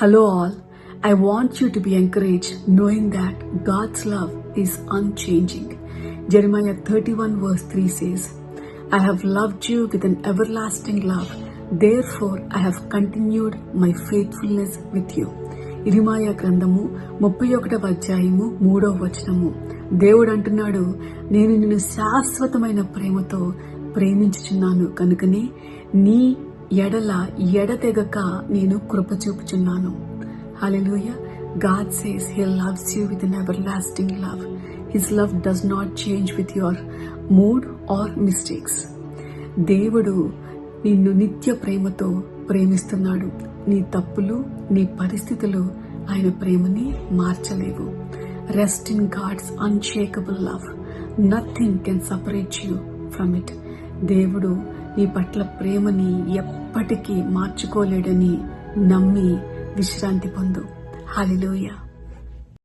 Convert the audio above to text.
Hello all I want you to be encourage knowing that God's love is unchanging Jeremiah thirty one verse three says I have loved you with an everlasting love therefore I have continued my faithfulness with you ఇరిమాయ గ్రంథము ముప్పై ఒకటవ అధ్యాయము మూడవ వచనము. దేవుడు అంటున్నాడు నేను నిన్ను శాశ్వతమైన ప్రేమతో ప్రేమించుచున్నాను. కనుకనే నీ ఎడల ఎడతెగక నేను కృప చూపుచున్నాను. God says he loves you with an everlasting love his love does not change with your mood or mistakes దేవుడు నిన్ను నిత్య ప్రేమతో ప్రేమిస్తున్నాడు. నీ తప్పులు నీ పరిస్థితులు ఆయన ప్రేమని మార్చలేవు. Rest in God's unshakable love nothing can separate you from it దేవుడు నీ పట్ల ప్రేమని ఎప్పటికీ మార్చుకోలేడని నమ్మి విశ్రాంతి పొందు. హాలిలోయ